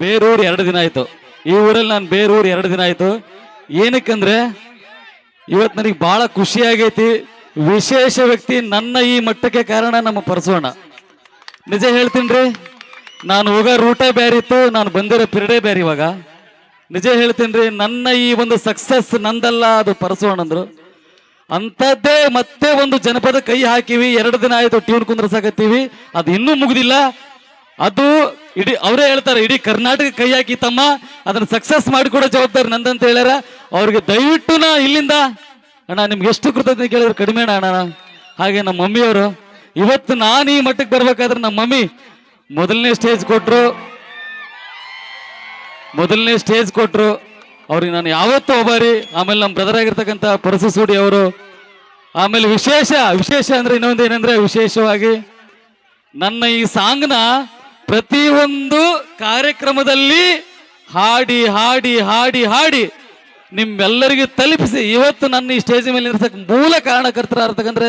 ಬೇರೂರು ಎರಡು ದಿನ ಆಯ್ತು. ಈ ಊರಲ್ಲಿ ನಾನು ಬೇರೂರು ಎರಡು ದಿನ ಆಯ್ತು. ಏನಕ್ಕಂದ್ರೆ ಇವತ್ತು ನನಗೆ ಬಹಳ ಖುಷಿ ಆಗೈತಿ. ವಿಶೇಷ ವ್ಯಕ್ತಿ ನನ್ನ ಈ ಮಟ್ಟಕ್ಕೆ ಕಾರಣ ನಮ್ಮ ಪರಸೋಣ. ನಿಜ ಹೇಳ್ತೀನಿ ನಾನು ಹೋಗೋ ರೂಟ ಬ್ಯಾರಿ ಇತ್ತು, ನಾನು ಬಂದಿರೋ ಪಿರಡೆ ಬೇರೆ ಇವಾಗ. ನಿಜ ಹೇಳ್ತೀನಿ ರೀ ನನ್ನ ಈ ಒಂದು ಸಕ್ಸಸ್ ನಂದಲ್ಲ, ಅದು ಪರಸೋಣ ಅಂದ್ರು. ಅಂಥದ್ದೇ ಮತ್ತೆ ಒಂದು ಜನಪದ ಕೈ ಹಾಕಿವಿ. ಎರಡು ದಿನ ಆಯ್ತು ಟ್ಯೂನ್ ಕುಂದ್ರಸಾಕತ್ತೀವಿ. ಅದು ಇನ್ನೂ ಮುಗಿದಿಲ್ಲ. ಅದು ಇಡೀ ಅವರೇ ಹೇಳ್ತಾರೆ, ಇಡೀ ಕರ್ನಾಟಕ ಕೈ ಹಾಕಿ ತಮ್ಮ, ಅದನ್ನ ಸಕ್ಸಸ್ ಮಾಡಿಕೊಡೋ ಜವಾಬ್ದಾರಿ ನಂದಂತ ಹೇಳ್ಯಾರ. ಅವ್ರಿಗೆ ದಯವಿಟ್ಟು ನಾ ಇಲ್ಲಿಂದ, ಅಣ್ಣ, ನಿಮ್ಗೆ ಎಷ್ಟು ಕೃತಜ್ಞತೆ ಕೇಳಿದ್ರು ಕಡಿಮೆ ಅಣ್ಣ ಹಾಗೆ ನಮ್ಮ ಮಮ್ಮಿಯವರು, ಇವತ್ತು ನಾನು ಈ ಮಟ್ಟಕ್ಕೆ ಬರ್ಬೇಕಾದ್ರೆ ನಮ್ಮ ಮಮ್ಮಿ ಮೊದಲನೇ ಸ್ಟೇಜ್ ಕೊಟ್ಟರು ಮೊದಲನೇ ಸ್ಟೇಜ್ ಕೊಟ್ಟರು ಅವ್ರಿಗೆ ನಾನು ಯಾವತ್ತೂ ಒಬ್ಬಾರಿ ಆಮೇಲೆ ನಮ್ಮ ಬ್ರದರ್ ಆಗಿರ್ತಕ್ಕಂಥ ಪರಸು ಸೂಡಿ ಅವರು. ಆಮೇಲೆ ವಿಶೇಷ ವಿಶೇಷ ಅಂದ್ರೆ ಇನ್ನೊಂದು ಏನಂದ್ರೆ ವಿಶೇಷವಾಗಿ ನನ್ನ ಈ ಸಾಂಗ್ನ ಪ್ರತಿಯೊಂದು ಕಾರ್ಯಕ್ರಮದಲ್ಲಿ ಹಾಡಿ ಹಾಡಿ ಹಾಡಿ ಹಾಡಿ ನಿಮ್ಮೆಲ್ಲರಿಗೂ ತಲುಪಿಸಿ. ಇವತ್ತು ನನ್ನ ಈ ಸ್ಟೇಜ್ ಮೇಲೆ ನಿಲ್ಸಕ್ಕೆ ಮೂಲ ಕಾರಣಕರ್ತರಾಗಿರ್ತಕ್ಕಂದ್ರೆ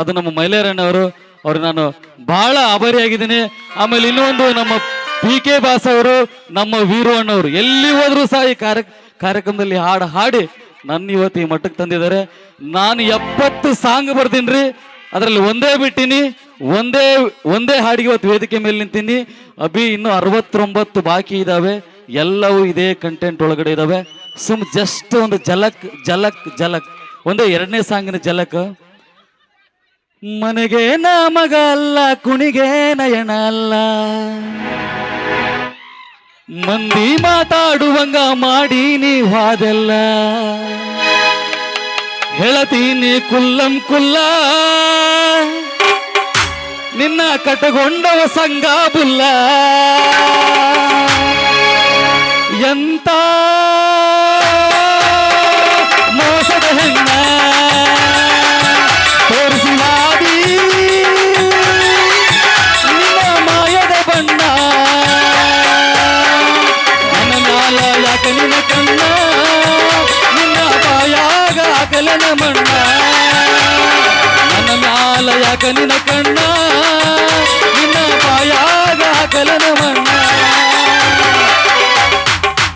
ಅದು ನಮ್ಮ ಮೈಲೇರಣ್ಣವರು. ಅವ್ರು ನಾನು ಬಹಳ ಆಭಾರಿಯಾಗಿದ್ದೀನಿ ಆಮೇಲೆ ಇನ್ನೊಂದು ನಮ್ಮ ಪಿ ಕೆ ಬಾಸ್ ಅವರು, ನಮ್ಮ ವೀರು ಅಣ್ಣವರು. ಎಲ್ಲಿ ಹೋದ್ರು ಸಹ ಈ ಕಾರ್ಯ, ಕಾರ್ಯಕ್ರಮದಲ್ಲಿ ಹಾಡು ಹಾಡಿ ನನ್ನ ಇವತ್ತು ಈ ಮಟ್ಟಕ್ಕೆ ತಂದಿದ್ದಾರೆ. ನಾನು ಎಪ್ಪತ್ತು ಸಾಂಗ್ ಬರ್ತೀನಿ ಅದರಲ್ಲಿ ಒಂದೇ ಬಿಟ್ಟಿನಿ. ಒಂದೇ ಒಂದೇ ಹಾಡಿಗೆ ಇವತ್ತು ವೇದಿಕೆ ಮೇಲೆ ನಿಂತೀನಿ. ಅಭಿ ಇನ್ನು ಅರವತ್ತೊಂಬತ್ತು ಬಾಕಿ ಇದಾವೆ. ಎಲ್ಲವೂ ಇದೇ ಕಂಟೆಂಟ್ ಒಳಗಡೆ ಇದ್ದಾವೆ ಸುಮ್ ಜಸ್ಟ್ ಒಂದು ಜಲಕ್ ಜಲಕ್ ಜಲಕ್ ಒಂದೇ ಎರಡನೇ ಸಾಂಗಿನ ಜಲಕ್ ಮನೆಗೆ ನಾ ಮಗ ಅಲ್ಲ, ಕುಣಿಗೆ ನಯಣ ಅಲ್ಲ. ಮಂದಿ ಮಾತಾಡುವಂಗ ಮಾಡಿ ನೀವಾದೆಲ್ಲ ಹೇಳತೀನಿ ಕುಲ್ಲಂ ಕುಲ್ಲ. ನಿನ್ನ ಕಟಗೊಂಡವ ಸಂಗ ಬುಲ್ಲ ಎಂತ ಮೋಸದ ಹೆಣ್ಣ ತೋರಿಸಿ ಹಾದಿ ನಿನ್ನ ಮಾಯದ ಬಣ್ಣ ನನ್ನ ಮ್ಯಾಲ ಯಾಕ ನಿನ್ನ ಕಣ್ಣ ನಿನ್ನ ಬಾಯಾಗ ಹಾಕಲನ ಮಣ್ಣ ನನ್ನ ಯಾಕ ನಿನ್ನ ಕಣ್ಣ? ನಿನ್ನ ಬಾಯಾಗ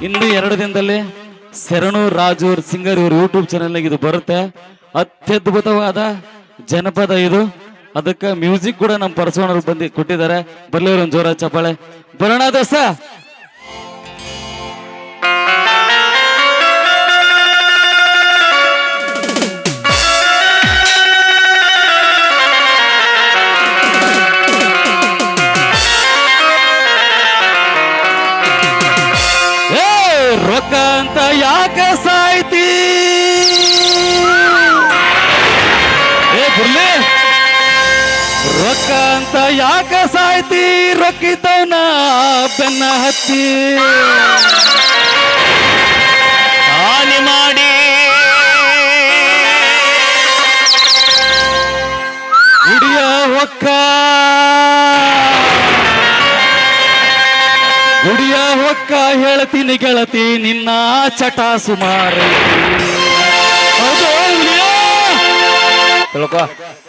ಇನ್ನು ಎರಡು ದಿನದಲ್ಲಿ ಶರಣು ರಾಜು ಸಿಂಗರ್ ಇವ್ರ ಯೂಟ್ಯೂಬ್ ಚಾನಲ್ ಇದು ಬರುತ್ತೆ. ಅತ್ಯದ್ಭುತವಾದ ಜನಪದ ಇದು. ಅದಕ್ಕೆ ಮ್ಯೂಸಿಕ್ ಕೂಡ ನಮ್ಮ ಪರಸೋಣರು ಬಂದು ಕೊಟ್ಟಿದ್ದಾರೆ. ಬರ್ಲಿ ಒಂದು ಜೋರ ಚಪ್ಪಾಳೆ. ಬರೋಣ ದೋಸ್ತ. ಅಂತ ಯಾಕ ಸಾಯ್ತಿ? ರೊಕ್ಕಿದ್ದವನ ಬೆನ್ನ ಹತ್ತಿ. ಹಾನಿ ಮಾಡಿ. ಹಿಡಿಯ ಹೊಕ್ಕ. ಗುಡಿಯ ಹೊಕ್ಕ ಹೇಳ್ತೀನಿ ಗೆಳತಿ, ನಿನ್ನ ಚಟ ಸುಮಾರು? ತಿಳ್ಕೊ.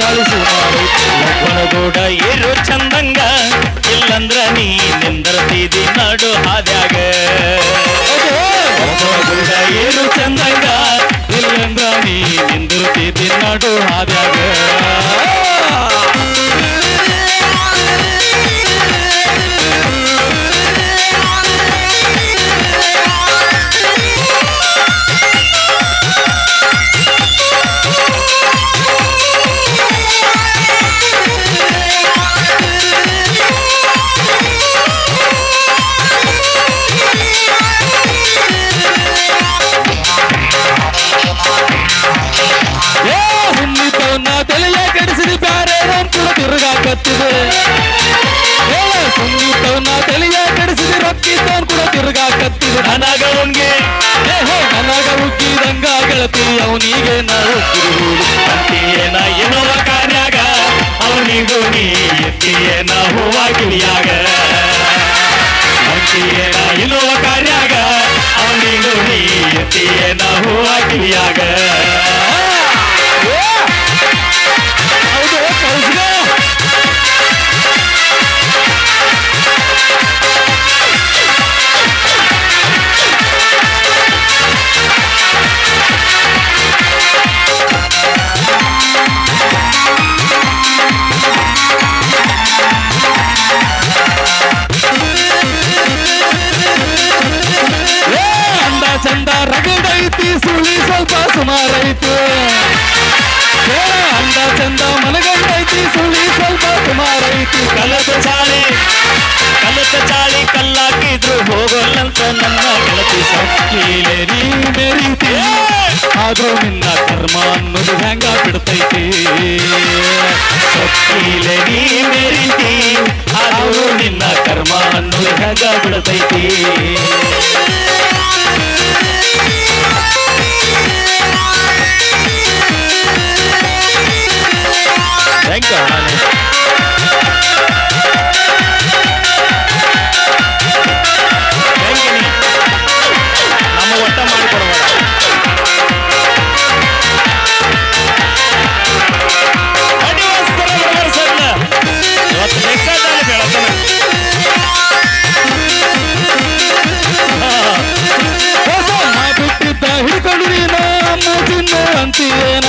ಮಾಡಿ ಒಳಗೂಡ ಇರು ಚಂದಂಗ. ಇಲ್ಲಂದ್ರ ನೀ ನಿಂದರ್ತಿದಿ ನಾಡು ಹಾದ್ಯಾಗ. ಒಳಗೂಡ ಇರು ಚಂದಂಗ. ಇಲ್ಲಂದ್ರ ನೀ ನಿಂದಿರುತ್ತಿದ್ದಿ ನಡು ಹಾದ್ಯಾಗ. மகிழ்ச்சியாக ನೀ ಮೆರೀತಿ ಆದ್ರೂ ನಿನ್ನ ಕರ್ಮ ಅನ್ನೋದು ಹೆಂಗ ಬಿಡ್ತೈತಿ? ಸೊಕ್ಕಿಲೆ ನೀ ಮೇರಿತಿ ಆದ್ರೂ ನಿನ್ನ ಕರ್ಮ ಅನ್ನೋದು ಹೆಂಗ ಬಿಡತೈತಿ? ನೀನ ಅಮ್ಮ ಚಿನ್ನ ಅಂತೀಯೇನ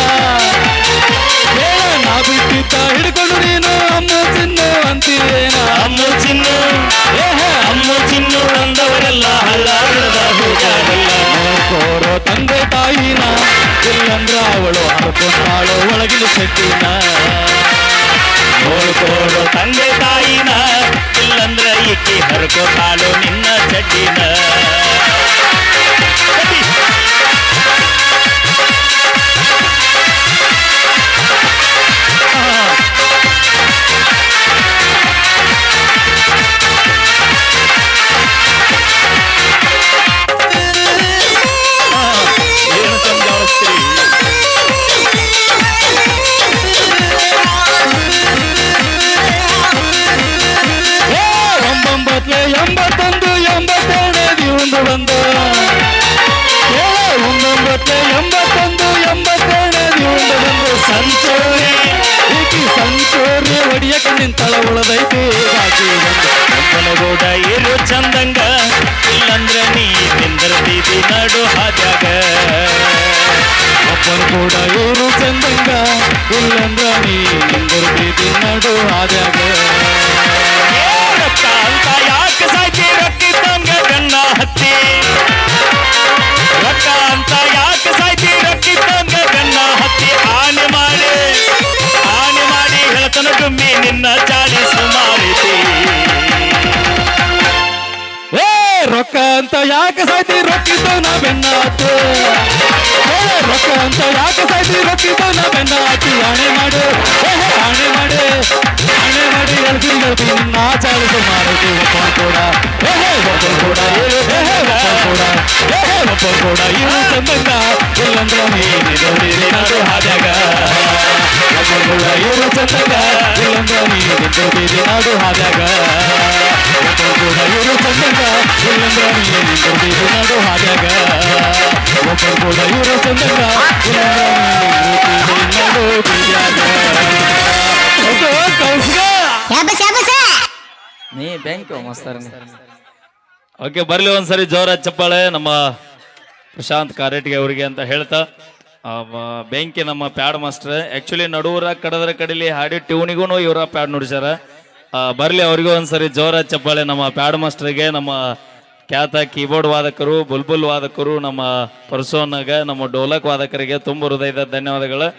ನಾ ಬಿಟ್ಟಿದ್ದ ಹಿಡ್ಕೊಂಡು ನೀನು ಅಮ್ಮ ಚಿನ್ನ ಅಂತೀಯೇನ? ಅಮ್ಮ ಚಿನ್ನ. ಅಮ್ಮು ಚಿನ್ನು ಅಂದವರೆಲ್ಲ ಹಳ್ಳ ಕೋರೋ ತಂದೆ ತಾಯಿನ ಇಲ್ಲಂದ್ರ ಅವಳು ಹರ್ಕೊಂಡಾಳು ಒಳಗಿನ ಶಕ್ತಿನ ನೋಡ್ಕೋಡು ತಂದೆ ತಾಯಿನ ಇಲ್ಲಂದ್ರ ಈಕಿ ಹರ್ಕೋತಾಳು ನಿನ್ನ ಚಡ್ಡಿನ ಹೊಡಿಯಕ ನಿಂತಳ ಉಳದೈತಿ ಬಾಕಿ ಬಂದು ಒಬ್ಬನಗೂಡ ಇರು ಚಂದಂಗ ಇಲ್ಲಂದ್ರ ನೀ ನಿಂದಿರ್ತಿದಿ ನಡು ಹಾದ್ಯಾಗ ಒಬ್ಬರು ಕೂಡ ಇವರು ಚಂದಂಗ ಇಲ್ಲಂದ್ರ ನೀ ನಿಂದಿರ್ತಿದ್ದಿ ನಡು ಹಾದ್ಯಾಗ ಏ ರೊಕ್ಕ ಅಂತ ಯಾಕೆ ಸಾಯ್ತಿ ರೊಕ್ಕಿದ್ದಂಗ ಗಣ್ಣ ಹತ್ತಿ ರೊಕ್ಕಿದ್ದ ನಾ ಬೆನ್ನ ಹತ್ತು ಏ ರೊಕ್ಕ ಅಂತ ಯಾಕೆ ಸಾಯ್ತಿ ರೊಕ್ಕಿದ್ದ ನಾ ಬೆನ್ನ ಹತ್ತಿ ಆಣೆ ಮಾಡು ಏ ಹೇ, ಆಣೆ ಮಾಡು ಆಣೆ ಮಾಡಿ ಎಳ್ತೀನಿ ಗೆಳತಿ ನಿನ್ನ ಚಾಳಿಸು ಮಾರೈತಿ ಒಬ್ಬ ಕೂಡ ಏ ಹೇ ಒಬ್ಬ ಕೂಡ ಏ ಹೇ ಒಬ್ಬ ಕೂಡ ಏ ಹೇ ಒಬ್ಬ ಕೂಡ ಇವು ಚಂದಂಗ ನೀ ಓಕೆ ಬರ್ಲಿ ಒಂದ್ಸರಿ ಜೋರ ಚಪ್ಪಾಳೆ ನಮ್ಮ ಪ್ರಶಾಂತ್ ಕಾರೇಟ್ಗೆ ಅವರಿಗೆ ಅಂತ ಹೇಳ್ತಾ ಬೆಂಕಿ ನಮ್ಮ ಪ್ಯಾಡ್ ಮಾಸ್ಟರ್. ಆಕ್ಚುಲಿ ನಡುವರ ಕಡದ್ರ ಕಡಲಿ ಹಾಡಿ ಟ್ಯೂನಿಗೂ ಇವರ ಪ್ಯಾಡ್ ನುಡಿಸ್ಯಾರ. ಬರ್ಲಿ ಅವ್ರಿಗೂ ಒಂದ್ಸರಿ ಜೋರ ಚಪ್ಪಾಳೆ ನಮ್ಮ ಪ್ಯಾಡ್ ಮಾಸ್ಟರ್ಗೆ, ನಮ್ಮ ಖ್ಯಾತ ಕೀಬೋರ್ಡ್ ವಾದಕರು, ಬುಲ್ಬುಲ್ ವಾದಕರು, ನಮ್ಮ ಪರ್ಸೋನಾಗ, ನಮ್ಮ ಡೋಲಕ್ ವಾದಕರಿಗೆ ತುಂಬ ಹೃದಯದ ಧನ್ಯವಾದಗಳು.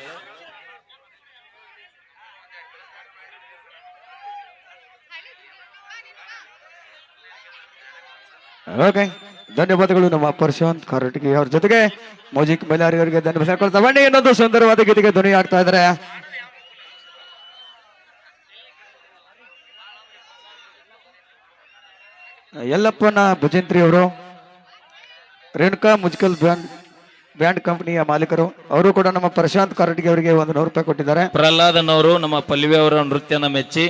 ಓಕೆ ಧನ್ಯವಾದಗಳು ನಮ್ಮ ಪ್ರಶಾಂತ್ ಕಾರಟಗಿ ಅವ್ರ ಜೊತೆಗೆ. ಮೋಜಿಕ್ ಮೈಲಾರಿಯವರಿಗೆ ಧನ್ಯವಾದ ಕೊಡ್ತಾ ಬನ್ನಿ ಇನ್ನೊಂದು ಸುಂದರವಾದ ಗೀತೆಗೆ ಧ್ವನಿ ಆಗ್ತಾ ಎಲ್ಲಪ್ಪನ ಯಲ್ಲಪ್ಪನ ಭುಜೇಂದ್ರಿ ಅವರು ರೇಣುಕಾ ಮುಜ್ಕಲ್ ಬ್ಯಾಂಡ್ ಬ್ಯಾಂಡ್ ಕಂಪನಿಯ ಮಾಲೀಕರು ಅವರು ಕೂಡ ನಮ್ಮ ಪ್ರಶಾಂತ್ ಕಾರಟಗಿ ಅವರಿಗೆ ಒಂದು ನೂರು ರೂಪಾಯಿ ಕೊಟ್ಟಿದ್ದಾರೆ. ಪ್ರಹ್ಲಾದನ್ ಅವರು ನಮ್ಮ ಪಲ್ವಿ ಅವರ ನೃತ್ಯನ ಮೆಚ್ಚಿ.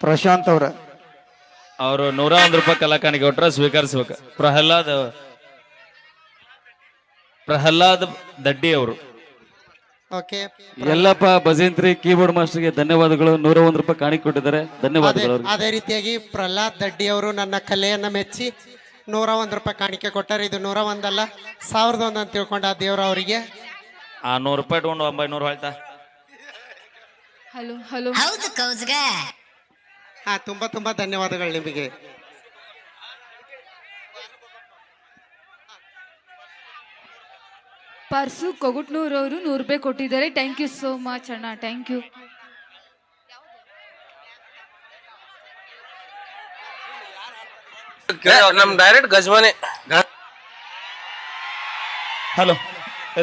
ಪ್ರಶಾಂತ್ ಅವರ ಅವರು ನೂರ ಒಂದು ರೂಪಾಯಿ ಕಲಾಕಾಣಿಕೆ ಕೊಟ್ಟರೆ ಸ್ವೀಕರಿಸ್ಬೇಕು. ಪ್ರಹ್ಲಾದ್ ಪ್ರಹ್ಲಾದ್ ದಡ್ಡಿ ಅವರು. ಓಕೆ. ಬಜೇಂತ್ರಿ ಭಜಂತ್ರಿ ಕೀಬೋರ್ಡ್ ಮಾಸ್ಟರ್ಗೆ ಧನ್ಯವಾದಗಳು. ನೂರ ಒಂದು ರೂಪಾಯಿ ಕಾಣಿಕೆ ಕೊಟ್ಟಿದ್ದಾರೆ. ಅದೇ ಧನ್ಯವಾದಗಳು ಅವ್ರಿಗೆ. ಅದೇ ರೀತಿಯಾಗಿ ಪ್ರಹ್ಲಾದ್ ದಡ್ಡಿ ಅವರು ನನ್ನ ಕಲೆಯನ್ನ ಮೆಚ್ಚಿ ನೂರ ಒಂದು ರೂಪಾಯಿ ಕಾಣಿಕೆ ಕೊಟ್ಟಾರೆ. ಇದು ನೂರ ಒಂದಲ್ಲ ಸಾವಿರದ ಒಂದು ಅಂತ ತಿಳ್ಕೊಂಡ ದೇವ್ರ ಅವರಿಗೆ. ಆ ನೂರು ರೂಪಾಯಿ ಇಟ್ಕೊಂಡು ಒಂಬೈನೂರು ಹೇಳ್ತಾ. Hello hello. ಹೌದು ಕೌಸ್ಗ. ಹಾ ತುಂಬಾ ತುಂಬಾ ಧನ್ಯವಾದಗಳು ನಿಮಗೆ. ಪರ್ಸು ಕೊಗುಟ್ನೂರ್ ಅವರು ನೂರು ರೂಪಾಯಿ ಕೊಟ್ಟಿದ್ದಾರೆ. ಥ್ಯಾಂಕ್ ಯು ಸೋ ಮಚ್ ಅಣ್ಣ. ಥ್ಯಾಂಕ್ ಯು ನಮ್ ಡೈರೆಕ್ಟ್ ಗಜ್ಮನೆ. ಹಲೋ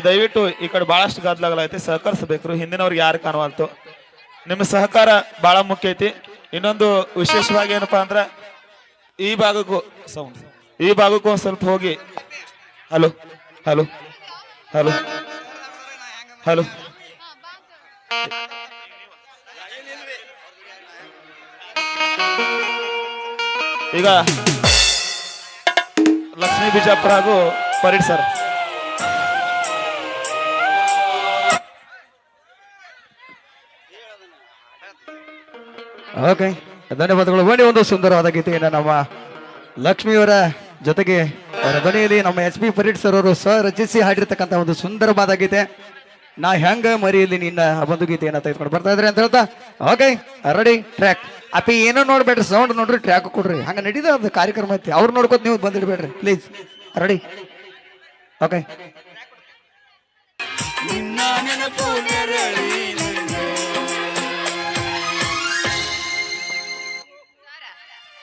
ದಯವಿಟ್ಟು ಈ ಕಡೆ ಬಹಳಷ್ಟು ಗದ್ದಲಾಗಲೈತಿ ಸಹಕರಿಸಬೇಕು ಹಿಂದಿನವ್ರಿಗೆ ಯಾರು ಕಾಣುವಂತು ನಿಮ್ಮ ಸಹಕಾರ ಬಹಳ ಮುಖ್ಯ ಐತಿ. ಇನ್ನೊಂದು ವಿಶೇಷವಾಗಿ ಏನಪ್ಪಾ ಅಂದ್ರೆ ಈ ಭಾಗಕ್ಕೂ ಸೌಂಡ್ ಈ ಭಾಗಕ್ಕೂ ಸ್ವಲ್ಪ ಹೋಗಿ. ಹಲೋ ಹಲೋ ಹಲೋ ಹಲೋ ಈಗ ಲಕ್ಷ್ಮೀ ಬಿಜಾಪುರ ಹಾಗೂ ಪರೀಡ್ ಸರ್. ಓಕೆ ಧನ್ಯವಾದಗಳು. ಬನ್ನಿ ಒಂದು ಸುಂದರವಾದ ಗೀತೆಯನ್ನು ನಮ್ಮ ಲಕ್ಷ್ಮಿಯವರ ಜೊತೆಗೆ ಅವರ ಧ್ವನಿಯಲ್ಲಿ ನಮ್ಮ ಎಸ್ ಪಿ ಪರೀಡ್ ಸರ್ ಅವರು ಸ್ವರಚಿಸಿ ಹಾಡಿರ್ತಕ್ಕಂಥ ಒಂದು ಸುಂದರವಾದ ಗೀತೆ. ನಾ ಹೆಂಗ ಮರಿಯಲ್ಲಿ ನಿನ್ನ ಒಂದು ಗೀತೆಯನ್ನು ತೆಗೆದುಕೊಂಡು ಬರ್ತಾ ಇದ್ರಿ ಅಂತ ಹೇಳ್ತಾ. ಓಕೆ ರೆಡಿ ಟ್ರ್ಯಾಕ್ ಅಪ್ಪಿ, ಏನೋ ನೋಡ್ಬೇಡ್ರಿ ಸೌಂಡ್ ನೋಡ್ರಿ ಟ್ರ್ಯಾಕ್ ಕೊಡ್ರಿ. ಹಂಗ ನಡೀದ ಅದು ಕಾರ್ಯಕ್ರಮ ಐತಿ. ಅವ್ರು ನೋಡ್ಕೊತ ನೀವು ಬಂದಿಡ್ಬೇಡ್ರಿ ಪ್ಲೀಸ್ ರೆಡಿ ಓಕೆ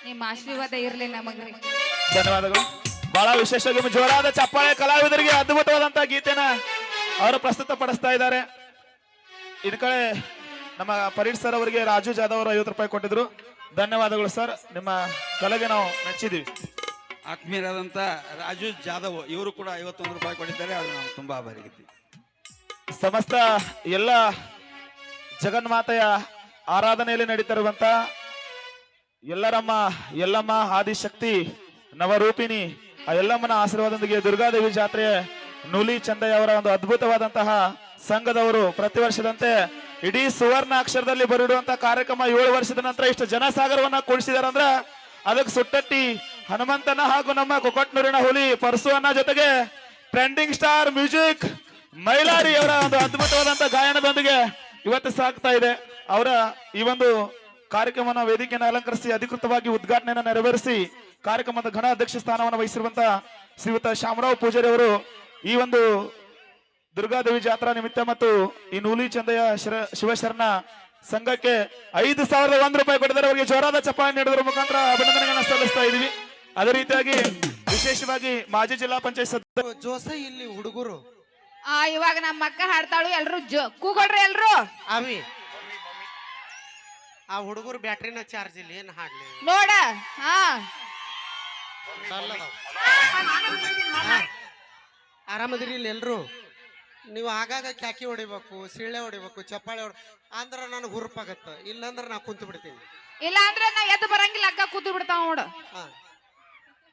ನಿಮ್ಮ ಆಶೀರ್ವಾದ ಇರಲಿ ನಮಗ್ರಿ. ಧನ್ಯವಾದಗಳು. ಬಹಳ ವಿಶೇಷವಾಗಿ ಜೋರಾದ ಚಪ್ಪಾಳೆ ಕಲಾವಿದರಿಗೆ ಅದ್ಭುತವಾದಂತಹ ಗೀತೆನ ಅವರು ಪ್ರಸ್ತುತ ಪಡಿಸ್ತಾ ಇದ್ದಾರೆ. ಇನ್ ಕಡೆ ನಮ್ಮ ಪರೀಡ್ ಸರ್ ಅವರಿಗೆ ರಾಜು ಜಾಧವ್ ಅವರು ಐವತ್ತು ರೂಪಾಯಿ ಕೊಟ್ಟಿದ್ರು. ಧನ್ಯವಾದಗಳು ಸರ್. ನಿಮ್ಮ ಕಲೆಗೆ ನಾವು ಮೆಚ್ಚಿದೀವಿ ಆತ್ಮೀಯರಾದಂಥ ರಾಜು ಜಾಧವ್ ಇವರು ಕೂಡ ಐವತ್ತೊಂದು ರೂಪಾಯಿ ಕೊಟ್ಟಿದ್ದಾರೆ. ಅದು ನಾವು ತುಂಬಾ ಆಭಾರಿಗಿದ್ದೀವಿ ಸಮಸ್ತ ಎಲ್ಲ ಜಗನ್ಮಾತೆಯ ಆರಾಧನೆಯಲ್ಲಿ ನಡೀತಿರುವಂತ ಎಲ್ಲರಮ್ಮ, ಎಲ್ಲಮ್ಮ ಆದಿಶಕ್ತಿ ನವರೂಪಿಣಿ, ಆ ಎಲ್ಲಮ್ಮನ ಆಶೀರ್ವಾದದೊಂದಿಗೆ ದುರ್ಗಾದೇವಿ ಜಾತ್ರೆ ನೂಲಿ ಚಂದಯ್ಯ ಅವರ ಒಂದು ಅದ್ಭುತವಾದಂತಹ ಸಂಘದವರು ಪ್ರತಿ ವರ್ಷದಂತೆ ಇಡೀ ಸುವರ್ಣ ಅಕ್ಷರದಲ್ಲಿ ಬರಿಡುವಂತಹ ಕಾರ್ಯಕ್ರಮ ಏಳು ವರ್ಷದ ನಂತರ ಇಷ್ಟು ಜನಸಾಗರವನ್ನ ಕೂಡಿಸಿದಾರೆ ಅಂದ್ರೆ ಅದಕ್ಕೆ ಸುಟ್ಟಟ್ಟಿ ಹನುಮಂತನ ಹಾಗೂ ನಮ್ಮ ಕೊಕೊಟ್ನೂರಿನ ಹುಲಿ ಪರಸುವನ್ನ ಜೊತೆಗೆ ಟ್ರೆಂಡಿಂಗ್ ಸ್ಟಾರ್ ಮ್ಯೂಸಿಕ್ ಮೈಲಾರಿ ಅವರ ಒಂದು ಅದ್ಭುತವಾದಂತಹ ಗಾಯನದೊಂದಿಗೆ ಇವತ್ತು ಸಾಗ್ತಾ ಇದೆ. ಅವರ ಈ ಒಂದು ಕಾರ್ಯಕ್ರಮನ ವೇದಿಕೆಯನ್ನು ಅಲಂಕರಿಸಿ ಅಧಿಕೃತವಾಗಿ ಉದ್ಘಾಟನೆಯನ್ನು ನೆರವೇರಿಸಿ ಕಾರ್ಯಕ್ರಮದ ಘನ ಅಧ್ಯಕ್ಷ ಸ್ಥಾನವನ್ನು ವಹಿಸಿರುವಂತ ಶ್ರೀಯುತ ಶಾಮರಾವ್ ಪೂಜಾರಿ ಅವರು ಈ ಒಂದು ದುರ್ಗಾದೇವಿ ಜಾತ್ರಾ ನಿಮಿತ್ತ ಮತ್ತು ಈ ನೂಲಿ ಚಂದೆಯ ಶಿರ- ಶಿವಶರಣ ಸಂಘಕ್ಕೆ ಐದು ಸಾವಿರದ ಒಂದು ರೂಪಾಯಿ ಕೊಟ್ಟಿದ್ದಾರೆ. ಅವರಿಗೆ ಜೋರಾದ ಚಪ್ಪಾಳೆ ನೀಡುವುದರ ಮುಖಾಂತರ ಅಭಿನಂದನೆಗಳನ್ನು ಸಲ್ಲಿಸ್ತಾ ಇದೀವಿ ಅದೇ ರೀತಿಯಾಗಿ ವಿಶೇಷವಾಗಿ ಮಾಜಿ ಜಿಲ್ಲಾ ಪಂಚಾಯತ್ ಸದಸ್ಯ ಜೋಸ ಇಲ್ಲಿ ಹುಡುಗರು. ಆ ಇವಾಗ ನಮ್ಮ ಅಕ್ಕ ಹಾಡ್ತಾಳು ಎಲ್ರು ಜೋ ಕೂಗೊಳ್ರಿ ಎಲ್ರು. ಅವಿ ಆ ಹುಡುಗರು ಬ್ಯಾಟ್ರಿನ ಚಾರ್ಜ್ ಇಲ್ಲ ಏನು ಹಾಡ್ಲಿ? ನೋಡ ಹಾ. ಆರಾಮದಿರಿ ಇಲ್ಲಿ ಎಲ್ರು? ನೀವು ಆಗಾಗ ಕ್ಯಾಕಿ ಹೊಡಿಬೇಕು ಸಿಳ್ಳೆ ಹೊಡಿಬೇಕು ಚಪ್ಪಾಳೆ ಹೊಡಿ ಅಂದ್ರೆ ನನಗೆ ಹುರುಪಾಗತ್ತ. ಇಲ್ಲಂದ್ರೆ ನಾ ಕುಂತು ಬಿಡ್ತೀನಿ. ಇಲ್ಲ ಅಂದ್ರೆ ನಾ ಎದ್ದು ಬರಂಗಿಲ್ಲ ಅಕ್ಕ ಕೂತು ಬಿಡ್ತಾವ ನೋಡು. ಹಾ.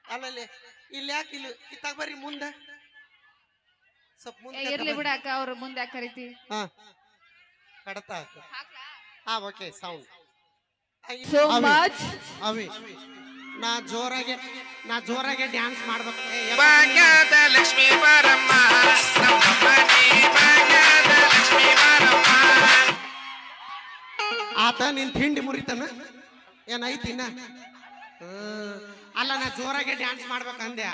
ಅಲ್ಲಲ್ಲಿ ಇಲ್ಲಿ ಯಾಕೆ ಇಲ್ಲಿ? ಇತ್ತಾಗ ಬರ್ರಿ ಮುಂದೆ. ಸ್ವಲ್ಪ ಏ, ಮುಂದೆ ಇರ್ಲಿ ಬಿಡ ಅಕ್ಕ ಅವ್ರ ಮುಂದೆ ಯಾಕೆ ಕರಿತಿ ಹಾ. ಕಡತ ಹಾ ಓಕೆ ಸೌಂಡ್ ಸೋ ಮಚ್ ಅವಿ ನಾ ಜೋರಾಗೆ ನಾ ಜೋರಾಗೆ ಡ್ಯಾನ್ಸ್ ಮಾಡ್ಬೇಕು. ಏ, ಎಲ್ಲ ಭಾಗ್ಯದ ಲಕ್ಷ್ಮೀ ಪರಮ್ಮ ಭಾಗ್ಯದ ಲಕ್ಷ್ಮೀ ಆತ ನಿನ್ ತಿಂಡಿ ಮುರಿತಾನ? ಏನೈತಿ ಇನ್ನ? ಹ್ಮ್. ಅಲ್ಲ ನಾ ಜೋರಾಗೆ ಡ್ಯಾನ್ಸ್ ಮಾಡ್ಬೇಕು ಅಂದೆ.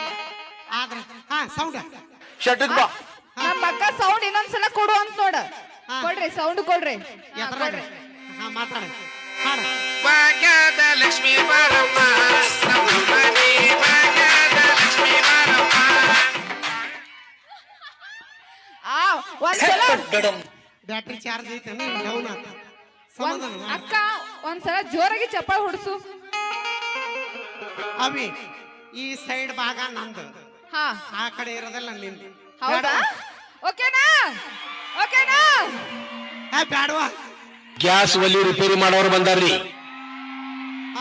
ಆದ್ರ ಹಾ ಸೌಂಡ್ ಶಟಕ್ ಬಾ ನಮ್ಮ ಅಕ್ಕ ಸೌಂಡ್ ಇನ್ನೊಂದ್ಸಲ ಕೊಡು ಅಂತ ನೋಡ. ಹಾ. ಕೊಡ್ರಿ ಸೌಂಡ್ ಕೊಡ್ರಿ. ಹಾ, ಕೊಡ್ರಿ. ಹಾ ಮಾತಾಡ. ಭಾಗ್ಯದ ಲಕ್ಷ್ಮಿ ಬಾರಮ್ಮ ನಮ್ಮ ಮನೆ ಭಾಗ್ಯದ ಲಕ್ಷ್ಮಿ ಬಾರಮ್ಮ ಆ ಒಂದ್ಸಲ ಬ್ಯಾಟ್ರಿ ಚಾರ್ಜ್ ಐತೆ ಡೌನ್ ಆತ. ಒಂದ್ ಸಮಾಧಾನ ಅಕ್ಕ ಒಂದ್ಸಲ ಜೋರಾಗಿ ಚಪ್ಪಾಳೆ ಹೊಡ್ಸು. ಅವಿ ಈ ಸೈಡ್ ಭಾಗ ನಂದು. ಹಾ. ಆ ಕಡೆ ಇರೋದೆಲ್ಲ ನಿಂದು. ಹೌದಾ? ಓಕೆನಾ? ಓಕೆನಾ? ಏ ಬ್ಯಾಡವಾ ಗ್ಯಾಸ್ ಒಲಿ ರಿಪೇರಿ ಮಾಡೋರು ಬಂದಾರ್ರಿ.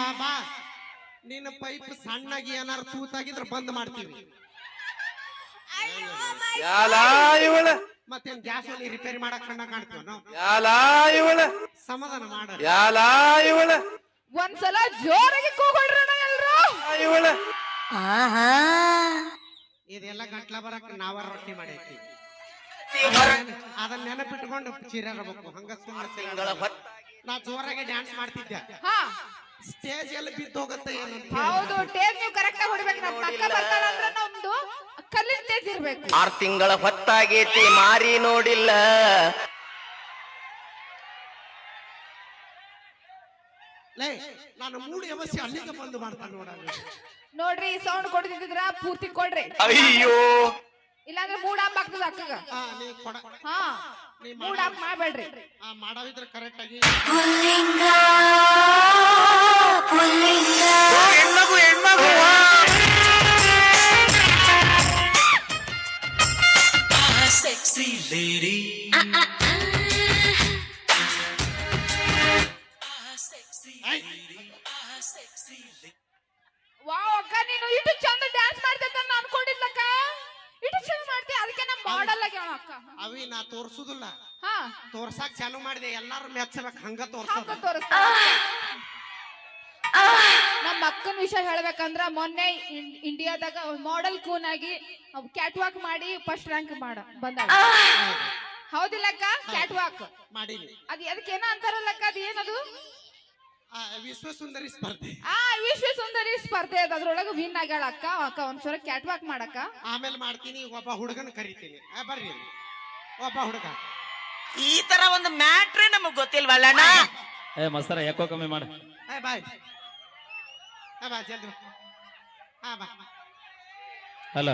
ಆ ಬಾ ನಿನ್ನ ಪೈಪ್ ಸಣ್ಣಾಗಿ ಏನಾರ ತೂತಾಗಿದ್ರೆ ಬಂದ್ ಮಾಡ್ತೀವಿ. ಯಾಲಾ ಇವಳ? ಮತ್ತೇನ್ ಗ್ಯಾಸ್ ಒಲಿ ರಿಪೇರಿ ಮಾಡಕ್ ಕಣ್ಣ ಕಾಣ್ತೀವ ನಾವು? ಯಾಲ ಇವಳ? ಸಮಾಧಾನ ಮಾಡ. ಯಾಲ ಇವಳ? ಒಂದ್ಸಲ ಜೋರಾಗಿ ಕೂಗೊಳ್ರಣ ಎಲ್ರು. ಇವಳ? ಇದೆಲ್ಲ ಗಂಟ್ಲ ಬರಕ್ ನಾವ ರೊಟ್ಟಿ ಮಾಡೈತಿ. ಅದನ್ನ ನೆನಪಿಟ್ಕೊಂಡು ಚಿರಾಡಬೇಕು ಹಂಗ ಸುಮ್ಮನೆ ನಾ ಜೋರಾಗಿ ಡ್ಯಾನ್ಸ್ ಮಾಡ್ತಿದ್ದೆ. ಹಾ. ಸ್ಟೇಜ್ ಎಲ್ಲಿ ಬಿದ್ದು ಹೋಗುತ್ತೆ ಹೌದು ಟೇಜ್ ನೀವು ಕರೆಕ್ಟ್ ಆಗಿ ಹೊಡಿಬೇಕು. ನಮ್ಮ ಪಕ್ಕ ಬರ್ತಾಳ ಅಂದ್ರೆ ನಮ್ದು ಕಲ್ಲಿನ ಟೇಜ್ ಇರ್ಬೇಕು. ಆರ್ ತಿಂಗಳ ಹೊತ್ತಾಗೈತಿ ಮಾರಿ ನೋಡಿಲ್ಲ. ಲೇ ನಾನು ಮೂಡಿ ಅವಶ್ಯ ಅಲ್ಲಿಗೆ ಬಂದು ಮಾಡ್ತಾನೆ ನೋಡಿ ನೋಡ್ರಿ ಸೌಂಡ್ ಕೊಡ್ತಿದ್ರ ಪೂರ್ತಿ ಕೊಡ್ರಿ. ಅಯ್ಯೋ. ಇಲ್ಲಾಂದ್ರೆ ಮೂಡ ಆಗ್ತದ ಅಕ್ಕಗ ಹಾ ನೀ ಕೊಡ. ಹಾ. ಮೂಡ್ ಆಫ್ ಮಾಡ್ಬೇಡ್ರಿ. ಆ ಮಾಡವಿದ್ರೆ ಕರೆಕ್ಟ್ ಆಗಿ. ಹೆಣ್ಮಗು ಹೆಣ್ಮಗು. ವಾವ್ ಅಕ್ಕ ನೀನು ಇಷ್ಟು ಚಂದ ಡ್ಯಾನ್ಸ್ ಮಾಡ್ತೈತ ಅಂತ ಅದಕ್ಕೆ ನಮ್ ಮಾಡಲ್ ಅಕ್ಕ. ಅವಿ ನಾ ತೋರ್ಸುದಿಲ್ಲ. ಹಾ. ತೋರ್ಸಾಕ್ ಚಾಲು ಮಾಡಿದೆ ಎಲ್ಲಾರು ಮೆಚ್ಚಬೇಕು ಹಂಗ ತೋರ್ಸೋದು. ತೋರಿಸ್ತಾ ನಮ್ಮ ಅಕ್ಕನ ವಿಷಯ ಹೇಳ್ಬೇಕಂದ್ರ ಮೊನ್ನೆ ಇನ್- ಇಂಡಿಯಾದಾಗ ಮಾಡೆಲ್ ಕೂನ್ ಆಗಿ ಕ್ಯಾಟ್ ವಾಕ್ ಮಾಡಿ ಫಸ್ಟ್ ರ್ಯಾಂಕ್ ಮಾಡ ಬಂದ ಹೌದಿಲ್ಲಕ್ಕ? ಕ್ಯಾಟ್ ವಾಕ್ ಮಾಡಿ ಅದ್ ಅದಕ್ಕೇನೋ ಅಂತಾರಲ್ಲಕ್ಕ ಅದ್ ಏನದು? ಆ ವಿಶ್ವ ಸುಂದರಿ ಸ್ಪರ್ಧೆ. ಆ ವಿಶ್ವ ಸುಂದರಿ ಸ್ಪರ್ಧೆ ಅದ ಅದ್ರೊಳಗೆ ವಿನ್ ಆಗ್ಯಾಳ ಅಕ್ಕ. ಅಕ್ಕ ಒಂದ್ಸಲ ಕ್ಯಾಟ್ ವಾಕ್ ಮಾಡಕ್ಕ. ಆಮೇಲೆ ಮಾಡ್ತೀನಿ ಒಬ್ಬ ಹುಡುಗನ ಕರಿತೀನಿ. ಆ, ಬರ್ರಿ ಇಲ್ಲಿ. ಒಬ್ಬ ಹುಡುಗ. ಈ ತರ ಒಂದು ಮ್ಯಾಟ್ರೇ ನಮಗ್ ಗೊತ್ತಿಲ್ವಲ್ಲಣ್ಣ ಏ ಮಸ್ತರ ಯಾಕೋ ಕಮ್ಮಿ ಮಾಡ. ಏ ಬಾಯ್ ಆ, ಬಾ ಜಲ್ದಿ ಬಾ. ಹಾ ಬಾ. ಅಲ್ಲ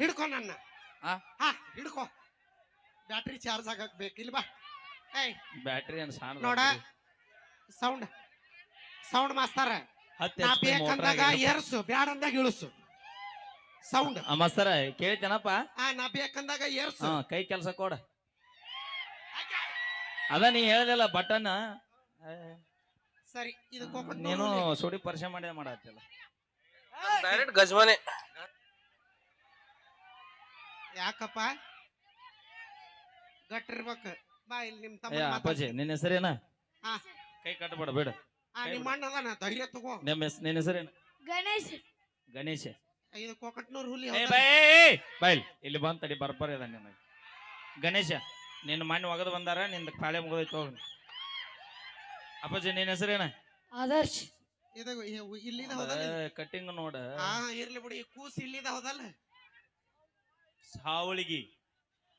ಹಿಡ್ಕೊ ನನ್ನ. ಆ? ಹಾ ಹಿಡ್ಕೊ. ಬ್ಯಾಟ್ರಿ ಚಾರ್ಜ್ ಆಗಕ್ ಬೇಕು ಇಲ್ಲಿ ಬಾ ಬ್ಯಾಟ್ರಿ ಏನ್ ಸಾಣ ನೋಡ. ಸೌಂಡ್ ಸೌಂಡ್ ಮಾಸ್ತಾರ. ಹತ್ತು ನಾ ಬೇಕಂದಾಗ. ಏರ್ಸು ಬ್ಯಾಡ ಅಂದಾಗ ಇಳಿಸು. ಸೌಂಡ್. ಮಸ್ತರ ಕೇಳ್ತೇನಪ್ಪ? ಆ ನಾ ಬೇಕಂದಾಗ ಏರ್ಸು. ಕೈ ಕೆಲಸ ಕೊಡ. ಅದ ನೀ ಹೇಳ್ದಲ್ಲ ಬಟನ್. ಸರಿ ಇದು ನೀನು ಸುಡಿ ಪರಿಚಯ ಮಾಡೇ ಮಾಡತ್ತಿಲ್ಲ ಡೈರೆಕ್ಟ್ ಗಜ್ಮನೆ. ಯಾಕಪ್ಪ? ಗಟ್ಟಿರ್ಬೇಕು. ಬಾ ಇಲ್ಲಿ ನಿಮ್ ತಮ್ಮ ಅಪ್ಪಾಜಿ ನಿನ್ನ ಹೆಸರೇನ? ಹಾ. ಕೈ ಕಟ್ಟಬೇಡ ಬೇಡ. ಆ ನಿಮ್ಮ ಅಣ್ಣ ಅದಾನ ಧೈರ್ಯ ತಗೋ. ನಿಮ್ಮ ಹೆಸ್ ನಿನ್ನ ಹೆಸರೇನ? ಗಣೇಶ್. ಗಣೇಶ. ಇದು ಕೋಕಟ್ನೂರ್ ಹುಲಿ ಏ ಬೈ ಬೈಲ್ ಇಲ್ಲಿ ಬಂದ್ ತಡಿ ಬರ್ಬರ್ ಇದ ನಿನಗೆ. ಗಣೇಶ ನಿನ್ನ ಮಣ್ಣು ಒಗದು ಬಂದಾರ ನಿಂದ ಪಾಳೆ ಮುಗಿದೈತೆ ಹೋಗಿ. ಅಪ್ಪಾಜಿ ನಿನ್ನ ಹೆಸರೇನ? ಆದರ್ಶ್. ಇದು ಇಲ್ಲಿದ ಹೌದಲ್ಲ ಕಟ್ಟಿಂಗ್ ನೋಡ. ಹಾ ಇರ್ಲಿ ಬಿಡಿ ಈ ಕೂಸ್ ಇಲ್ಲಿದ ಹೌದಲ್ಲ? ಸಾವಳಿಗಿ.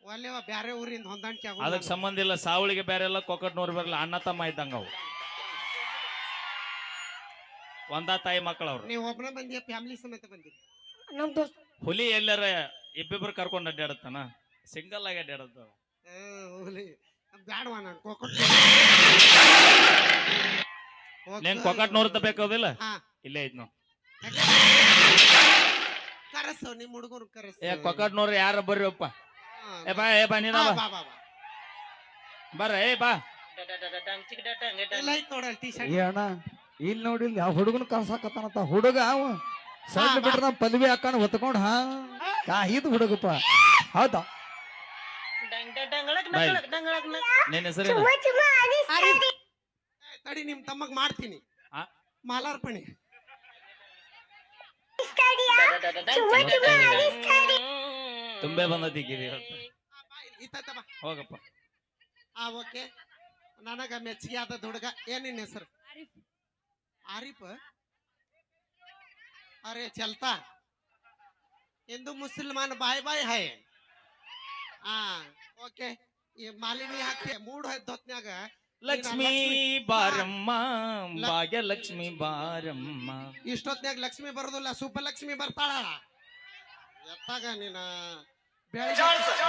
ಒಲ್ಲೆವ ಬ್ಯಾರೆ ಊರಿಂದ ಹೊಂದಾಣಿಕೆ ಅದಕ್ಕೆ ಸಂಬಂಧ ಇಲ್ಲ ಸಾವಳಿಗೆ ಬೇರೆ ಎಲ್ಲ ಕೊಕ್ಕಟ್ ನೋಡ್ ಬರಲ್ಲ ಅಣ್ಣ ತಮ್ಮ ಇದ್ದಂಗ ಅವು. ಒಂದ ತಾಯಿ ಮಕ್ಕಳು ಅವ್ರು. ನೀವು ಒಬ್ಬನ ಬಂದಿಯ ಫ್ಯಾಮಿಲಿ ಸಮೇತ ಬಂದಿರಿ? ನಮ್ ದೋಸ್ತ್. ಹುಲಿ ಎಲ್ಲಾರ ಇಬ್ಬಿಬ್ರು ಕರ್ಕೊಂಡು ಅಡ್ಡಾಡತ್ತನ? ಸಿಂಗಲ್ ಆಗಿ ಅಡ್ಡಾಡತ್ತ ಹುಲಿ. ಬ್ಯಾಡವಾ ನಾನು ಕೋಕಟ್ ನೀನ್ ಕೊಕ್ಕಟ್ ನೋಡ್ತ ಬೇಕಾದಿಲ್ಲ ಹಾ. ಇಲ್ಲೇ ಐತ್ ನಾವು ನಿಮ್ ನಿಮ್ಮ ಹುಡುಗರು ಕರೆಸ್. ಏ ಕೊಕ್ಕಟ್ ನೋಡ್ರಿ ಯಾರ ಬರ್ರಿ ಅಪ್ಪ? ಏ ಬಾ ಏ ಬಾ ನೀನ ಬಾ. ಬರ್ರ ಏ ಬಾ ಇಲ್ಲ ಐತ್ ನೋಡಲ್ ಟಿ ಶರ್ಟ್ ಏ ಅಣ್ಣ ಇಲ್ಲಿ ನೋಡಿ ಇಲ್ಲಿ ಯಾವ ಹುಡುಗನ ಕಳ್ಸಾಕತ್ತಾನಂತ ಹುಡುಗ ಅವ. ಸಣ್ಣ. ಬಿಟ್ರ ನಮ್ಮ ಪಲ್ವಿ ಹಾಕೊಂಡು ಹೊತ್ಕೊಂಡು ಹಾ? ಕಾಯಿದ್ ಹುಡುಗಪ್ಪ. ಹೌದಾ? ನಿನ್ನ ಹೆಸರು ತಡಿ ನಿಮ್ ತಮ್ಮಗ್ ಮಾಡ್ತೀನಿ ಆ? ಮಾಲಾರ್ಪಣೆ ತುಂಬೆ ಬಂದತಿ ಗಿರಿ ಹೋಗಪ್ಪ. ಆ ಓಕೆ. ನನಗ ಮೆಚ್ಚಿಗೆ ಆದ ಹುಡುಗ. ಏನಿನ್ ನಿನ್ನ ಹೆಸರು? ಆರಿಫ್ ಅರೆ ಚಲ್ತಾ? ಹಿಂದೂ ಮುಸಲ್ಮಾನ್ ಬಾಯ್ ಬಾಯ್ ಹಾಯ್. ಆ ಓಕೆ. ಈ ಮಾಲಿನಿ ಹಾಕಿ ಮೂಡ್ ಹೊತ್ನ್ಯಾಗ ಲಕ್ಷ್ಮಿ ಬಾರಮ್ಮ ಭಾಗ್ಯ ಲಕ್ಷ್ಮಿ ಬಾರಮ್ಮ. ಇಷ್ಟೊತ್ನ್ಯಾಗ ಲಕ್ಷ್ಮಿ ಬರೋದಿಲ್ಲ ಸುಬ್ಬಲಕ್ಷ್ಮಿ ಬರ್ತಾಳ. ಎತ್ತಾಗ ನೀನ.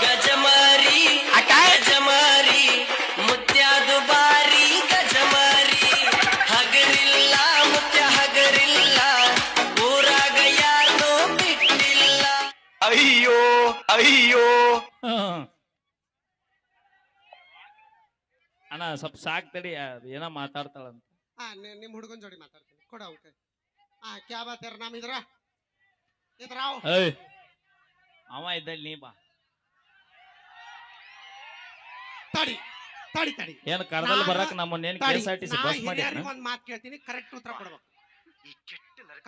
ಗಜಮಾರಿ ಗಜಮರಿ ಮುತ್ಯಾದು ಬಾರಿ ಗಜಮರಿ. ಹಗರಿಲ್ಲ ಮುತ್ಯ ಹಗರಿಲ್ಲ ಊರಾಗ ಯಾರು ಬಿಟ್ಟಿಲ್ಲ. ಅಯ್ಯೋ ಅಯ್ಯೋ. ಅಣ್ಣ ಸ್ವಲ್ಪ ಸಾಕ್ ತಡಿ ಏನೋ ಮಾತಾಡ್ತಾಳಂತ. ಹಾ ನಿಮ್ಮ ಹುಡುಗನ ಜೋಡಿ ಮಾತಾಡ್ತೀನಿ. ಕೊಡ ಅವ್ಕೆ. ಹಾ ಕ್ಯಾ ಬಾತ್ ಯಾರ ನಾಮ್ ಇದ್ರ ಇದ್ರಾವ್ ಅವ ಇದ್ದಲ್ಲಿ ನೀ ಬಾ. ತಡಿ ತಡಿ ತಡಿ. ಏನ್ ಕರ್ದಲ್ಲಿ ಬರಕ್ ನಮ್ಮನ್ನ ಏನ್ K S R T C bus ಮಾಡಿ ಒಂದ್ ಮಾತು ಕೇಳ್ತೀನಿ ಕರೆಕ್ಟ್ ಉತ್ತರ ಕೊಡ್ಬೇಕು.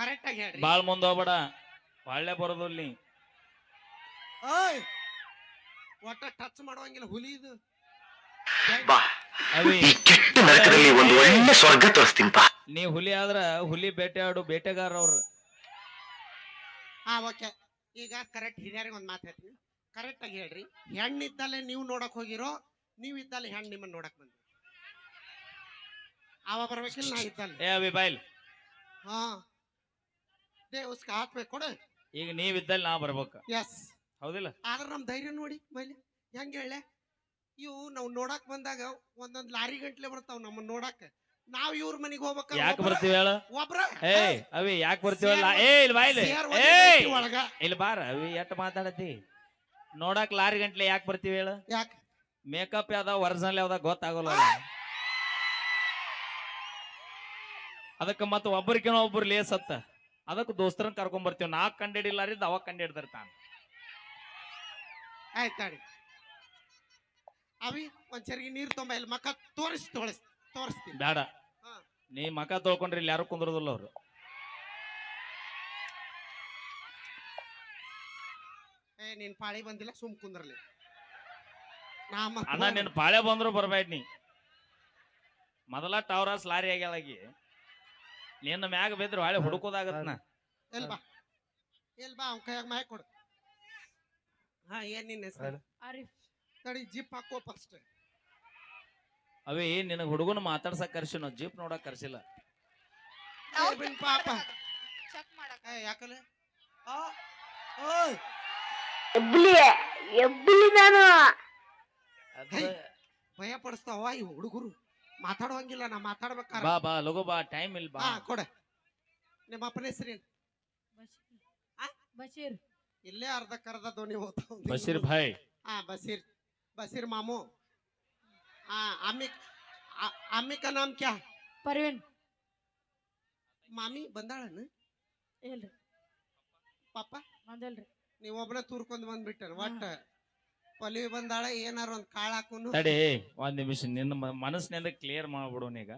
ಕರೆಕ್ಟ್ ಆಗಿ ಹೇಳಿ ಬಾಳ್ ಮುಂದ ಹೋಗ್ಬೇಡ. ಒಳ್ಳೆ ಬರೋದಿಲ್ಲ ಇಲ್ಲಿ. ಓಯ್ ಒಟ್ಟ ಟಚ್ ಮಾಡುವಂಗಿಲ್ಲ ಹುಲಿ ಇದು. ಅವಿ ಒಂದು ಒಳ್ಳೆ ಸ್ವರ್ಗ ತೋರಿಸ್ತೀನಿ ನೀ ಹುಲಿ ಆದ್ರ ಹುಲಿ ಬೇಟೆಯಾಡು ಬೇಟೆಗಾರ ಅವ್ರ ಹಾ ಓಕೆ ಈಗ ಕರೆಕ್ಟ್ ಹಿರಿಯರಿಗೆ ಒಂದ್ ಮಾತು ಹೇಳ್ತೀನಿ. ಕರೆಕ್ಟ್ ಆಗಿ ಹೇಳ್ರಿ. ಹೆಣ್ಣಿದ್ದಲ್ಲೇ ನೀವು ನೋಡಕ್ ಹೋಗಿರೋ ನೀವು ಇದ್ದಲ್ಲಿ ಹೆಣ್ಣು ನಿಮ್ಮನ್ನ ನೋಡಕ್ ಬಂದ್ರಿ. ಅವ ಬರ್ಬೇಕಿಲ್ಲ ನಾ ಇದ್ದಲ್ಲಿ. ಏ ಬಾಯ್ಲ್ ಹಾ. ದೇ ಉಸ್ಕ ಹಾಕ್ಬೇಕು ಕೊಡು. ಈಗ ನೀವ್ ಇದ್ದಲ್ಲಿ ನಾ ಬರ್ಬೇಕು. ಎಸ್ ಹೌದಿಲ್ಲ? ಆದ್ರೆ ನಮ್ ಧೈರ್ಯ ನೋಡಿ ಮೈಲಿ ಹೆಂಗ ಹೇಳೆ ಇವು ನಾವು ನೋಡಕ್ ಬಂದಾಗ ಒಂದೊಂದ್ ಲಾರಿ ಗಂಟ್ಲೆ ಬರ್ತಾವ ನಮ್ಮನ್ನ ನೋಡಕ್. ನಾವ್ ಇವ್ರ ಮನೆಗೆ ಹೋಗ್ಬೇಕ ಯಾಕೆ ಬರ್ತೀವಿ ಹೇಳ? ಒಬ್ರ ಏ ಅವಿ ಯಾಕೆ ಬರ್ತೀವಲ್ಲ ಏ ಇಲ್ಲಿ ಬಾ ಒಂದೇ ಒಳಗ. ಇಲ್ಲಿ ಬಾರ ಅವಿ ಎಟ್ ಮಾತಾಡತಿ? ನೋಡಕ್ ಲಾರಿ ಗಂಟ್ಲೆ ಯಾಕೆ ಬರ್ತೀವಿ ಹೇಳ? ಯಾಕ? ಮೇಕಪ್ ಯಾವ್ದಾವ ಒರಿಜಿನಲ್ ಯಾವ್ದ ಗೊತ್ತಾಗೋಲ್ಲ ಅದಕ್ಕ ಮತ್ತ ಒಬ್ಬರಿಗೇನೋ ಒಬ್ರು ಲೇಸ್ ಹತ್ತ. ಅದಕ್ಕೆ ದೋಸ್ತರನ್ ಕರ್ಕೊಂಡ್ ಬರ್ತೀವಿ. ನಾ ಕಂಡಿಡಿಲ್ಲಾರಿದ್ ಅವಾಗ ಕಂಡಿಡ್ದಿರ್ತಾನ ಆಯ್ತ್ ಆಯ್ತಾಡಿ ಅವಿ ಒಂದ್ ಚರಿಗೆ ನೀರ್ ತೊಂಬ ಇಲ್ಲಿ ಮಕ್ಕ ತೋರಿಸ್ತೋಳಿಸ್ತಾ ತೋರಿಸ್. ತೋರಿಸ್ತೀನಿ. ಬೇಡ. ನೀ ಮಕ ತೊಳ್ಕೊಂಡ್ರಿ ಇಲ್ಲಿ ಯಾರು ಕುಂದ್ರದಲ್ಲ ಅವ್ರು. ಏ ನಿನ್ ಪಾಳಿ ಬಂದಿಲ್ಲ ಸುಮ್ ಕುಂದ್ರಲಿ. ನಾ ಮತ್ತ್ ಅಣ್ಣ ನಿನ್ ಪಾಳೆ ಬಂದ್ರು ಬರ್ಬೇಡ ನೀ. ಮೊದಲ ಟವರಸ್ ಲಾರಿ ಆಗ್ಯಾಳಾಗಿ. ನಿನ್ನ ಮ್ಯಾಗ ಬಿದ್ರು ಹೊಳೆ ಹುಡುಕೋದಾಗತ್ನ. ಎಲ್ ಬಾ. ಎಲ್ ಬಾ ಅವ್ನ ಕೈಯಾಗ ಮಾಯ ಕೊಡು. ಹಾ ಏನ್ ನಿನ್ನ ಹೆಸರು? ತಡಿ ಜಿಪ್ ಹಾಕೋ ಫಸ್ಟ್ ಅವೇ ಏನ್ ನಿನಗ ಹುಡುಗನ ಮಾತಾಡ್ಸಕ್ ಕರ್ಸಿನ ಜೀಪ್ ನೋಡಕ್ ಕರ್ಸಿಲ್ಲ. ಏ, ಬಿನ್ ಚೆಕ್ ಯಾಕಲ್ಲ ಆ, ಓಯ್. ಎಬ್ಲಿ ಎಬ್ಲಿ ನಾನು. ಭಯ ಪಡಿಸ್ತಾವ ಈ ಹುಡುಗರು. ಮಾತಾಡುವಂಗಿಲ್ಲ ನಾ ಮಾತಾಡ್ಬೇಕಾರ ಬಾ ಬಾ ಲಗು ಬಾ ಟೈಮ್ ಇಲ್ಲ ಬಾ. ಹಾ ಕೊಡ. ನಿಮ್ಮ ಅಪ್ಪನ ಹೆಸರೇನು ಬಶೀರ್. ಇಲ್ಲೇ ಅರ್ಧಕ್ಕರ್ಧ ಧ್ವನಿ ಹೋತ ಬಶೀರ್ ಭಾಯ್. ಹಾ ಬಶೀರ್. ಬಶೀರ್ ಮಾಮು. हाँ अम्मी आ- अम्मी का नाम क्या ಪರ್ವೀನ್ ಮಾಮಿ ಬಂದಾಳನ ಇಲ್ರಿ ಪಾಪ ಬಂದಿಲ್ರಿ ನೀವ್ ಒಬ್ಬನ ತೂರ್ಕೊಂಡ್ ಬಂದ್ಬಿಟ್ಟನ ಒಟ್ಟ ಪಲ್ವಿ ಬಂದಾಳ ಏನಾರ ಒಂದ್ ಕಾಳ ಹಾಕುನು ತಡಿ ಒಂದ್ ನಿಮಿಷ ನಿನ್ನ ಮ- ಮನಸ್ಸಿನಿಂದ ಕ್ಲಿಯರ್ ಮಾಡ್ಬಿಡೋನ್ ಈಗ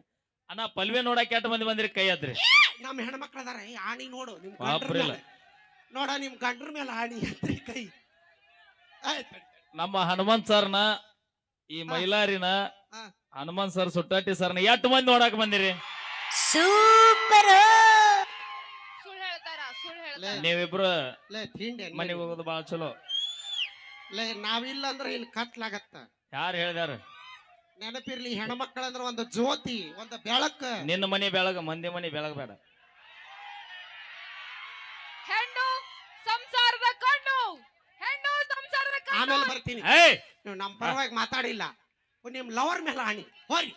ಅಣ್ಣ ಪಲ್ವೆ ನೋಡಕ್ ಎಷ್ಟ್ ಮಂದಿ ಬಂದ್ರಿ ಕೈ ಅದ್ರಿ ನಮ್ ಹೆಣ್ಮಕ್ಳು ಅದಾರ ಏ, ಆಣಿ ನೋಡು ನಿಮ್ ಬಾಪ್ರೆ ಗಂಡ್ರ ಇಲ್ಲ. ಮೇಲೆ ನೋಡ ನಿಮ್ ಗಂಡ್ರ ಮೇಲೆ ಆಣಿ ಎತ್ರಿ ಕೈ ಆಯ್ತ್ ನಮ್ಮ ಹನುಮಂತ್ ಸರ್ನ ಈ ಮೈಲಾರಿನ ಹನುಮಾನ್ ಹನುಮಂತ್ ಸರ್ ಸುಟ್ಟಾಟಿ ಸರ್ನ ಎಷ್ಟು ಮಂದಿ ನೋಡಕ್ ಬಂದಿರಿ? ಸೂಪರ್. ನೀವಿಬ್ರು ಲೇ ತಿಂಡಿ ಏನ್ ಮನೆಗೆ ನೀನು? ಹೋಗೋದು ಬಾಳ ಚಲೋ. ಲೇ ನಾವಿಲ್ಲ ಅಂದ್ರೆ ಇಲ್ಲಿ ಕತ್ಲಾಗತ್ತ. ಯಾರು ಹೇಳಿದಾರ? ನೆನಪಿರ್ಲಿ ಹೆಣ್ಮಕ್ಳಂದ್ರ ಒಂದು ಜ್ಯೋತಿ ಒಂದು ಬೆಳಕ. ನಿನ್ನ ಮನೆ ಬೆಳಗ ಮಂದಿ ಮನೆ ಬೆಳಗ ಬೇಡ. ಆಮೇಲೆ ಬರ್ತೀನಿ. ಏಯ್ ನೀವು ನಮ್ಮ ಪರವಾಗಿ ಮಾತಾಡಿಲ್ಲ. ನಿಮ್ ಲವರ್ ಮೇಲೆ ಆಣಿ ಹೋರಿ.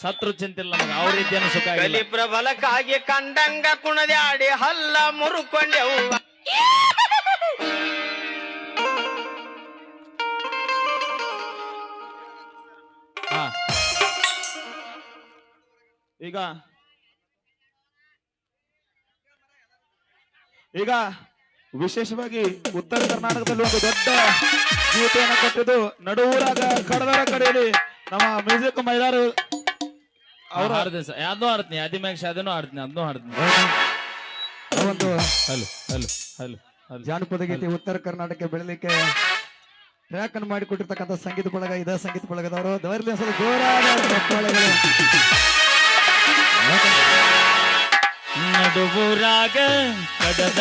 ಸತ್ರು ಚಿಂತಿಲ್ಲ ಅವ್ರ ರೀತಿಯನ್ನು ಸುಖ ಆಗಿಲ್ಲ. ಪ್ರಬಲಕ್ಕಾಗಿ ಕಂಡಂಗ ಕುಣದ್ಯಾಡಿ ಹಲ್ಲ ಮುರುಕೊಂಡೆವು. ಹಾ. ಈಗ. ಈಗ. ವಿಶೇಷವಾಗಿ ಉತ್ತರ ಕರ್ನಾಟಕದಲ್ಲಿ ಒಂದು ದೊಡ್ಡ ಗೀತೆಯನ್ನು ಕೊಟ್ಟಿದ್ದು ನಡುವೂರಾಗ ಕಡದರ ಕಡೆಯಲ್ಲಿ ನಮ್ಮ ಮ್ಯೂಸಿಕ್ ಮೈದಾರು ಅವ್ರು ಹಾಡ್ದೆ ಸರ್ ಯಾವ್ದು ಹಾಡ್ತೀನಿ ಅದಿ ಅದನ್ನು ಹಾಡ್ತೀನಿ ಅದನ್ನೂ ಹಾಡ್ತೀನಿ. ಒಂದು ಹಲೋ ಹಲೋ ಹಲೋ ಹಲೋ. ಜಾನಪದ ಗೀತೆ ಉತ್ತರ ಕರ್ನಾಟಕ ಬೆಳಲಿಕ್ಕೆ ಟ್ರ್ಯಾಕ್ ಅನ್ನು ಮಾಡಿಕೊಟ್ಟಿರ್ತಕ್ಕಂಥ ಸಂಗೀತ ಬಳಗ ಇದ ಸಂಗೀತ ಬಳಗದವರು. ದವರ್ಲಿ ಒಂದ್ಸಲ ಜೋರಾದ. ನಡುವುರಾಗ ಕಡದ